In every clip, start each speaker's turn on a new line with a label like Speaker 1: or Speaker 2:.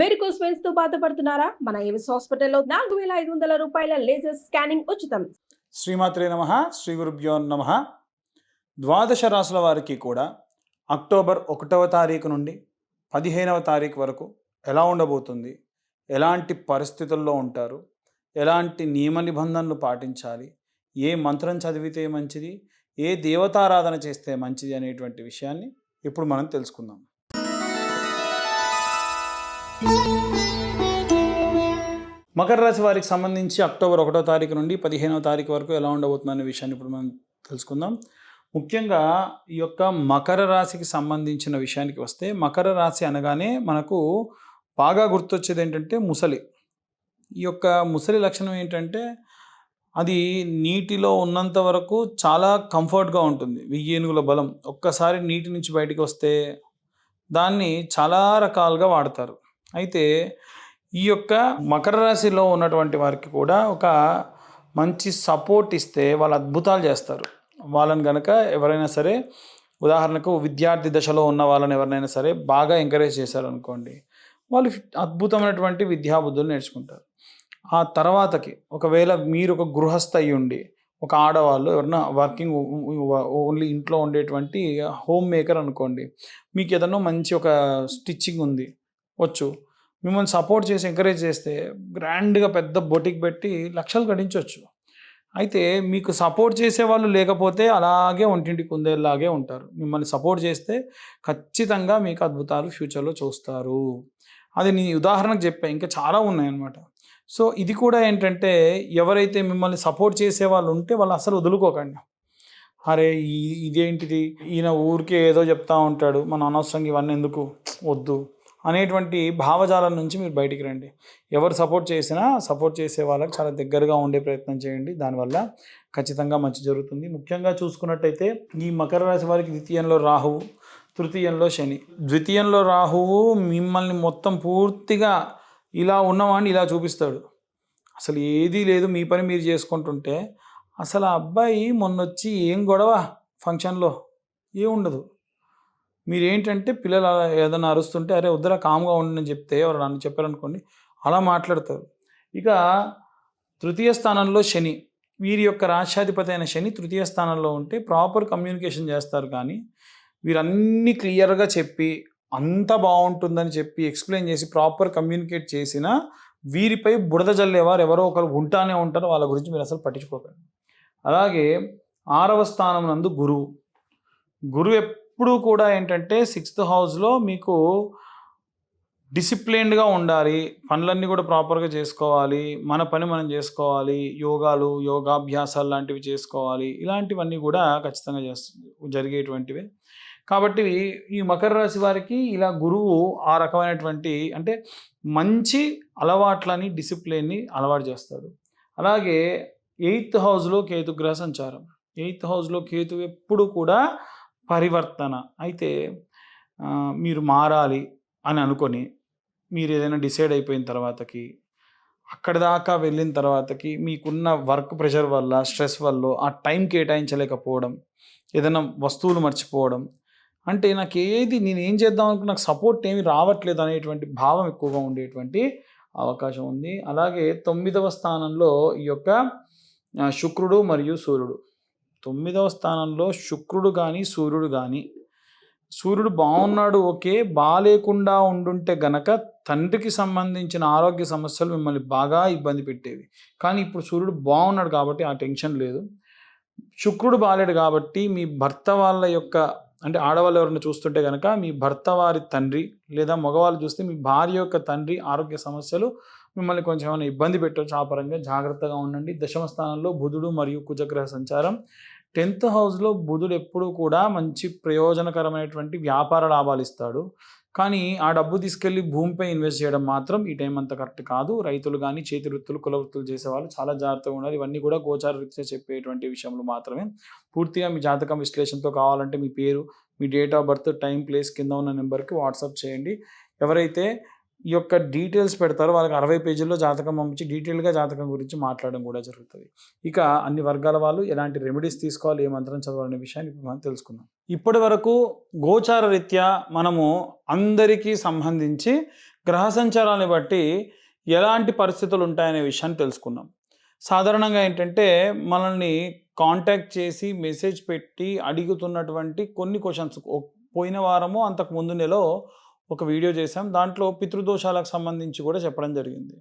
Speaker 1: Varicose వెయిన్స్తో బాధపడుతున్నారా? మన Avis హాస్పిటల్లో నాలుగు వేల ఐదు వందల రూపాయల లేజర్ స్కానింగ్ ఉచితం.
Speaker 2: శ్రీమాత్రే నమ. శ్రీ గురుభ్యో నమ. ద్వాదశ రాసుల వారికి కూడా అక్టోబర్ ఒకటవ తారీఖు నుండి పదిహేనవ తారీఖు వరకు ఎలా ఉండబోతుంది? ఎలాంటి పరిస్థితుల్లో ఉంటారు? ఎలాంటి నియమ నిబంధనలు పాటించాలి? ఏ మంత్రం చదివితే మంచిది? ఏ దేవతారాధన చేస్తే మంచిది అనేటువంటి విషయాన్ని ఇప్పుడు మనం తెలుసుకుందాం. మకర రాశి వారికి సంబంధించి అక్టోబర్ ఒకటో తారీఖు నుండి పదిహేనవ తారీఖు వరకు ఎలా ఉండబోతుందనే విషయాన్ని ఇప్పుడు మనం తెలుసుకుందాం. ముఖ్యంగా ఈ యొక్క మకర రాశికి సంబంధించిన విషయానికి వస్తే మకర రాశి అనగానే మనకు బాగా గుర్తొచ్చేది ఏంటంటే ముసలి. ఈ యొక్క ముసలి లక్షణం ఏంటంటే అది నీటిలో ఉన్నంత వరకు చాలా కంఫర్ట్గా ఉంటుంది. వెయ్యి ఏనుగుల బలం ఒక్కసారి నీటి నుంచి బయటికి వస్తే దాన్ని చాలా రకాలుగా వాడతారు. అయితే ఈ యొక్క మకర రాశిలో ఉన్నటువంటి వారికి కూడా ఒక మంచి సపోర్ట్ ఇస్తే వాళ్ళు అద్భుతాలు చేస్తారు. వాళ్ళని కనుక ఎవరైనా సరే ఉదాహరణకు విద్యార్థి దశలో ఉన్న వాళ్ళని ఎవరినైనా సరే బాగా ఎంకరేజ్ చేశారనుకోండి వాళ్ళు అద్భుతమైనటువంటి విద్యాబుద్ధులు నేర్చుకుంటారు. ఆ తర్వాతకి ఒకవేళ మీరు ఒక గృహస్థ అయి ఉండి ఒక ఆడవాళ్ళు ఎవరైనా వర్కింగ్ ఓన్లీ ఇంట్లో ఉండేటువంటి హోమ్ మేకర్ అనుకోండి మీకు ఏదన్నా మంచి ఒక స్టిచ్చింగ్ ఉంది వచ్చు. మిమ్మల్ని సపోర్ట్ చేసి ఎంకరేజ్ చేస్తే గ్రాండ్గా పెద్ద బొటిక్ పెట్టి లక్షలు గడించవచ్చు అయితే మీకు సపోర్ట్ చేసే వాళ్ళు లేకపోతే అలాగే ఒంటింటి కుందేలాగే ఉంటారు. మిమ్మల్ని సపోర్ట్ చేస్తే ఖచ్చితంగా మీకు అద్భుతాలు ఫ్యూచర్లో చూస్తారు. అది నీ ఉదాహరణకు చెప్పా ఇంకా చాలా ఉన్నాయన్నమాట. సో ఇది కూడా ఏంటంటే ఎవరైతే మిమ్మల్ని సపోర్ట్ చేసే వాళ్ళు ఉంటే వాళ్ళు అసలు వదులుకోకండి. అరే ఇదేంటిది? ఈయన ఊరికే ఏదో చెప్తా ఉంటాడు. మన అనవసరంగా ఇవన్నీ ఎందుకు? వద్దు. అనేటువంటి భావజాలం నుంచి మీరు బయటికి రండి. ఎవరు సపోర్ట్ చేసినా సపోర్ట్ చేసే వాళ్ళకి చాలా దగ్గరగా ఉండే ప్రయత్నం చేయండి. దానివల్ల ఖచ్చితంగా మంచి జరుగుతుంది. ముఖ్యంగా చూసుకున్నట్టయితే ఈ మకర రాశి వారికి ద్వితీయంలో రాహువు తృతీయంలో శని. ద్వితీయంలో రాహువు మిమ్మల్ని మొత్తం పూర్తిగా ఇలా ఉన్నామని ఇలా చూపిస్తాడు. అసలు ఏదీ లేదు మీ పని మీరు చేసుకుంటుంటే అసలు ఆ అబ్బాయి మొన్నొచ్చి ఏం గొడవ? ఫంక్షన్లో ఏముండదు మీరు మీరేంటంటే పిల్లలు అలా ఏదైనా అరుస్తుంటే అరే వద్దురా కామ్గా ఉండని చెప్తే ఎవరు నన్ను చెప్పారనుకోండి అలా మాట్లాడతారు. ఇక తృతీయ స్థానంలో శని వీరి యొక్క రాష్ట్రాధిపతి అయిన శని తృతీయ స్థానంలో ఉంటే ప్రాపర్ కమ్యూనికేషన్ చేస్తారు కానీ వీరన్నీ క్లియర్గా చెప్పి అంత బాగుంటుందని చెప్పి ఎక్స్ప్లెయిన్ చేసి ప్రాపర్ కమ్యూనికేట్ చేసిన వీరిపై బుడద జల్లేవారు ఎవరో ఒకరు ఉంటానే ఉంటారో వాళ్ళ గురించి మీరు అసలు పట్టించుకోకండి. అలాగే ఆరవ స్థానం నందు గురువు. గురువు ఎప్పుడూ కూడా ఏంటంటే సిక్స్త్ హౌస్లో మీకు డిసిప్లైన్డ్గా ఉండాలి. పనులన్నీ కూడా ప్రాపర్గా చేసుకోవాలి. మన పని మనం చేసుకోవాలి. యోగాలు యోగాభ్యాసాలు లాంటివి చేసుకోవాలి. ఇలాంటివన్నీ కూడా ఖచ్చితంగా చేస్తుంది జరిగేటువంటివే. కాబట్టి ఈ మకర రాశి వారికి ఇలా గురువు ఆ రకమైనటువంటి అంటే మంచి అలవాట్లని డిసిప్లిన్ని అలవాటు చేస్తాడు. అలాగే ఎయిత్ హౌస్లో కేతుగ్రహ సంచారం. ఎయిత్ హౌస్లో కేతు ఎప్పుడు కూడా పరివర్తన. అయితే మీరు మారాలి అని అనుకొని మీరు ఏదైనా డిసైడ్ అయిపోయిన తర్వాతకి అక్కడ దాకా వెళ్ళిన తర్వాతకి మీకున్న వర్క్ ప్రెషర్ వల్ల స్ట్రెస్ వల్ల ఆ టైం కేటాయించలేకపోవడం ఏదైనా వస్తువులు మర్చిపోవడం అంటే నాకు ఏది నేను ఏం చేద్దాం అనుకున్న నాకు సపోర్ట్ ఏమి రావట్లేదు అనేటువంటి భావం ఎక్కువగా ఉండేటువంటి అవకాశం ఉంది. అలాగే తొమ్మిదవ స్థానంలో ఈ యొక్క శుక్రుడు మరియు సూర్యుడు. తొమ్మిదవ స్థానంలో శుక్రుడు కానీ సూర్యుడు కానీ సూర్యుడు బాగున్నాడు ఓకే. బాగాలేకుండా ఉండుంటే గనక తండ్రికి సంబంధించిన ఆరోగ్య సమస్యలు మిమ్మల్ని బాగా ఇబ్బంది పెట్టేవి. కానీ ఇప్పుడు సూర్యుడు బాగున్నాడు కాబట్టి ఆ టెన్షన్ లేదు. శుక్రుడు బాలేడు కాబట్టి మీ భర్త వాళ్ళ యొక్క అంటే ఆడవాళ్ళు ఎవరిని చూస్తుంటే కనుక మీ భర్త వారి తండ్రి లేదా మగవాళ్ళు చూస్తే మీ భార్య యొక్క తండ్రి ఆరోగ్య సమస్యలు మిమ్మల్ని కొంచెం ఏమైనా ఇబ్బంది పెట్టవచ్చు. ఆ పరంగా జాగ్రత్తగా ఉండండి. దశమ స్థానంలో బుధుడు మరియు కుజగ్రహ సంచారం. టెన్త్ హౌస్లో బుధుడు ఎప్పుడూ కూడా మంచి ప్రయోజనకరమైనటువంటి వ్యాపార లాభాలు ఇస్తాడు. కానీ ఆ డబ్బు తీసుకెళ్ళి భూమిపై ఇన్వెస్ట్ చేయడం మాత్రం ఈ టైం అంత కరెక్ట్ కాదు. రైతులు కానీ చేతి వృత్తులు కుల వృత్తులు చేసేవాళ్ళు చాలా జాగ్రత్తగా ఉండాలి. ఇవన్నీ కూడా గోచార రీత్యా చెప్పేటువంటి విషయంలో మాత్రమే. పూర్తిగా మీ జాతకం విశ్లేషణతో కావాలంటే మీ పేరు మీ date of birth time place కింద ఉన్న నెంబర్కి వాట్సాప్ చేయండి. ఎవరైతే ఈ యొక్క డీటెయిల్స్ పెడతారు. వాళ్ళకి అరవై పేజీల్లో జాతకం పంపించి డీటెయిల్గా జాతకం గురించి మాట్లాడడం కూడా జరుగుతుంది. ఇక అన్ని వర్గాల వాళ్ళు ఎలాంటి రెమెడీస్ తీసుకోవాలి ఏ మంత్రం చదవాలనే విషయాన్ని ఇప్పుడు మనం తెలుసుకుందాం. ఇప్పటి వరకు గోచార రీత్యా మనము అందరికీ సంబంధించి గ్రహ సంచారాన్ని బట్టి ఎలాంటి పరిస్థితులు ఉంటాయనే విషయాన్ని తెలుసుకున్నాం సాధారణంగా ఏంటంటే మనల్ని కాంటాక్ట్ చేసి మెసేజ్ పెట్టి అడుగుతున్నటువంటి కొన్ని క్వశ్చన్స్. పోయిన వారము అంతకు ముందు నెలలో ఒక వీడియో చేశాం. దాంట్లో పితృదోషాలకు సంబంధించి కూడా చెప్పడం జరిగింది.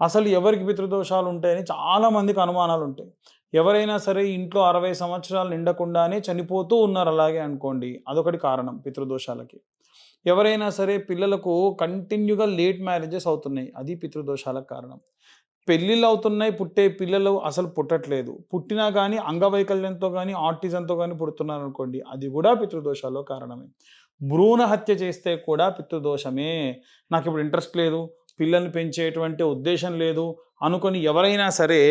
Speaker 2: అసలు ఎవరికి పితృదోషాలు ఉంటాయని చాలామందికి అనుమానాలు ఉంటాయి. ఎవరైనా సరే ఇంట్లో అరవై సంవత్సరాలు నిండకుండానే చనిపోతూ ఉన్నారు అలాగే అనుకోండి. అదొకటి కారణం పితృదోషాలకి. ఎవరైనా సరే పిల్లలకు కంటిన్యూగా లేట్ మ్యారేజెస్ అవుతున్నాయి. అది పితృదోషాలకు కారణం. పెళ్ళిళ్ళు అవుతున్నాయి. పుట్టే పిల్లలు అసలు పుట్టట్లేదు. పుట్టినా కానీ అంగవైకల్యంతో కానీ ఆర్టిజంతో కానీ పుడుతున్నారు అనుకోండి అది కూడా పితృదోషాల్లో కారణమే. భ్రూణ హత్య చేస్తే కూడా పితృదోషమే. నాకు ఇప్పుడు ఇంట్రెస్ట్ లేదు. పిల్లల్ని పెంచేటువంటి ఉద్దేశం లేదు. అనుకొని ఎవరైనా సరే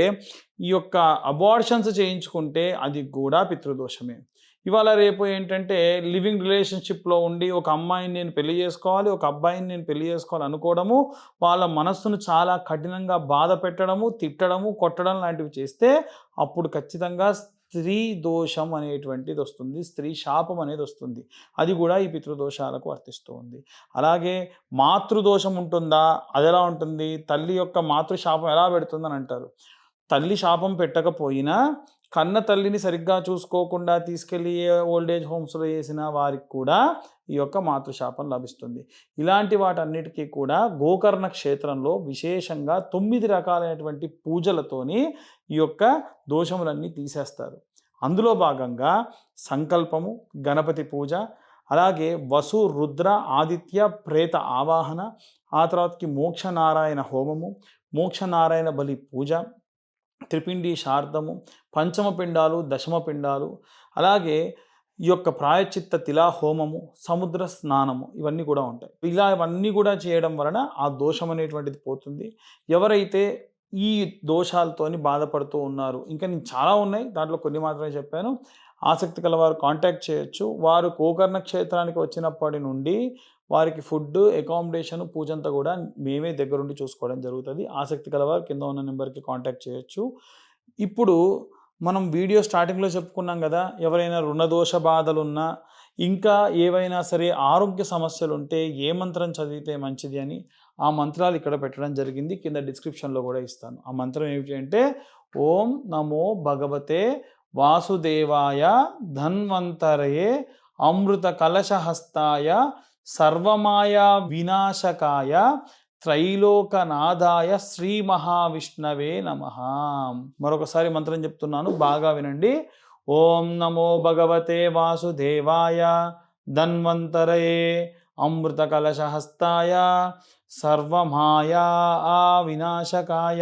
Speaker 2: ఈ యొక్క అబార్షన్స్ చేయించుకుంటే అది కూడా పితృదోషమే. ఇవాళ రేపు ఏంటంటే లివింగ్ రిలేషన్షిప్లో ఉండి ఒక అమ్మాయిని నేను పెళ్ళి చేసుకోవాలి ఒక అబ్బాయిని నేను పెళ్ళి చేసుకోవాలి అనుకోవడము వాళ్ళ మనస్సును చాలా కఠినంగా బాధ పెట్టడము తిట్టడము కొట్టడం లాంటివి చేస్తే అప్పుడు ఖచ్చితంగా స్త్రీ దోషం అనేటువంటిది వస్తుంది స్త్రీ శాపం అనేది వస్తుంది. అది కూడా ఈ పితృదోషాలకు వర్తిస్తూ ఉంది. అలాగే మాతృదోషం ఉంటుందా? అది ఎలా ఉంటుంది? తల్లి యొక్క మాతృశాపం ఎలా పెడుతుందని అంటారు. తల్లి శాపం పెట్టకపోయినా కన్న తల్లిని సరిగ్గా చూసుకోకుండా తీసుకెళ్ళి ఓల్డ్ ఏజ్ హోమ్స్లో వేసిన వారికి కూడా ఈ యొక్క మాతృశాపం లభిస్తుంది. ఇలాంటి వాటన్నిటికీ కూడా గోకర్ణ క్షేత్రంలో విశేషంగా తొమ్మిది రకాలైనటువంటి పూజలతోని ఈ యొక్క దోషములన్నీ తీసేస్తారు. అందులో భాగంగా సంకల్పము గణపతి పూజ అలాగే వసు రుద్ర ఆదిత్య ప్రేత ఆవాహన ఆ తర్వాతకి మోక్షనారాయణ హోమము మోక్షనారాయణ బలి పూజ త్రిపిండి శార్దము పంచమ పిండాలు దశమ పిండాలు అలాగే ఈ యొక్క ప్రాయచిత్త తిలా హోమము సముద్ర స్నానము ఇవన్నీ కూడా ఉంటాయి. ఇలా ఇవన్నీ కూడా చేయడం వలన ఆ దోషం అనేటువంటిది పోతుంది. ఎవరైతే ఈ దోషాలతోని బాధపడుతూ ఉన్నారు ఇంకా నేను చాలా ఉన్నాయి దాంట్లో కొన్ని మాత్రమే చెప్పాను. ఆసక్తి కల వారు కాంటాక్ట్ చేయొచ్చు. వారు గోకర్ణ క్షేత్రానికి వచ్చినప్పటి నుండి వారికి ఫుడ్ అకామిడేషన్ పూజంతా కూడా మేమే దగ్గరుండి చూసుకోవడం జరుగుతుంది. ఆసక్తి కలవారు కింద ఉన్న నెంబర్కి కాంటాక్ట్ చేయొచ్చు. ఇప్పుడు మనం వీడియో స్టార్టింగ్లో చెప్పుకున్నాం కదా ఎవరైనా రుణదోష బాధలున్నా ఇంకా ఏవైనా సరే ఆరోగ్య సమస్యలు ఉంటే ఏ మంత్రం చదివితే మంచిది అని ఆ మంత్రాలు ఇక్కడ పెట్టడం జరిగింది. కింద డిస్క్రిప్షన్లో కూడా ఇస్తాను. ఆ మంత్రం ఏమిటి అంటే ఓం నమో భగవతే వాసుదేవాయ ధన్వంతరయే అమృత కలశహస్తాయ సర్వమాయా వినాశకాయ త్రైలోకనాథాయ శ్రీ మహావిష్ణవే నమ. మరొకసారి మంత్రం చెప్తున్నాను బాగా వినండి. ఓం నమో భగవతే వాసుదేవాయ ధన్వంతరయే అమృత కలశహస్తాయ సర్వమాయా వినాశకాయ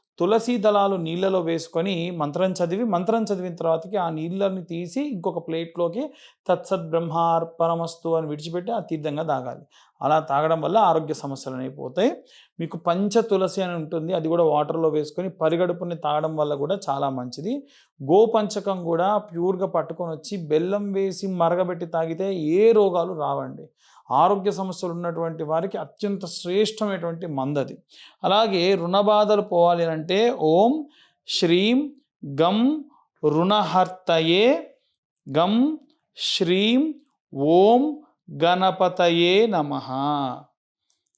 Speaker 2: తులసి దళాలు నీళ్ళలో వేసుకొని మంత్రం చదివి మంత్రం చదివిన తర్వాతకి ఆ నీళ్ళని తీసి ఇంకొక ప్లేట్లోకి తత్సత్ బ్రహ్మార్పణమస్తు అని విడిచిపెట్టి ఆ తీర్థంగా తాగాలి. అలా తాగడం వల్ల ఆరోగ్య సమస్యలు అయిపోతాయి మీకు పంచ తులసి అని ఉంటుంది. అది కూడా వాటర్లో వేసుకొని పరిగడుపుని తాగడం వల్ల కూడా చాలా మంచిది. గోపంచకం కూడా ప్యూర్గా పట్టుకొని వచ్చి బెల్లం వేసి మరగబెట్టి తాగితే ఏ రోగాలు రావండి. ఆరోగ్య సమస్యలు ఉన్నటువంటి వారికి అత్యంత శ్రేష్టమైనటువంటి మందది. అలాగే రుణబాధలు పోవాలి అంటే ఓం శ్రీం గం రుణహర్తయే గం శ్రీం ఓం గణపతయే నమ.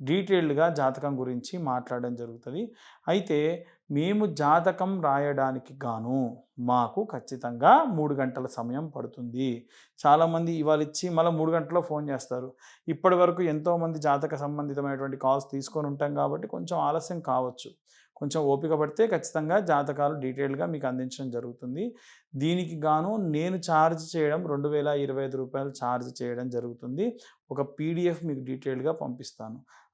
Speaker 2: డీటెయిల్డ్గా జాతకం గురించి మాట్లాడడం జరుగుతుంది. అయితే మేము జాతకం రాయడానికి గాను మాకు ఖచ్చితంగా మూడు గంటల సమయం పడుతుంది. చాలామంది ఇవాళ ఇచ్చి మళ్ళీ మూడు గంటల్లో ఫోన్ చేస్తారు. ఇప్పటి వరకు ఎంతోమంది జాతక సంబంధితమైనటువంటి కాల్స్ తీసుకొని ఉంటాం కాబట్టి కొంచెం ఆలస్యం కావచ్చు. కొంచెం ఓపిక పడితే ఖచ్చితంగా జాతకాలు డీటెయిల్గా మీకు అందించడం జరుగుతుంది. దీనికి గాను నేను ఛార్జ్ చేయడం రెండు వేల ఇరవై ఐదు రూపాయలు ఛార్జ్ చేయడం జరుగుతుంది. ఒక పీడిఎఫ్ మీకు డీటెయిల్గా పంపిస్తాను.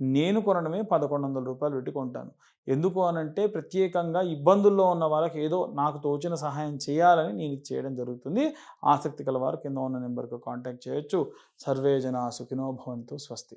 Speaker 2: నేను కొనడమే పదకొండు వందల రూపాయలు పెట్టి కొంటాను. ఎందుకు అనంటే ప్రత్యేకంగా ఇబ్బందుల్లో ఉన్న వాళ్ళకి ఏదో నాకు తోచిన సహాయం చేయాలని నేను చేయడం జరుగుతుంది. ఆసక్తి కల వారు కింద ఉన్న నెంబర్కి కాంటాక్ట్ చేయొచ్చు. సర్వే జన సుఖినో భవంతు స్వస్తి.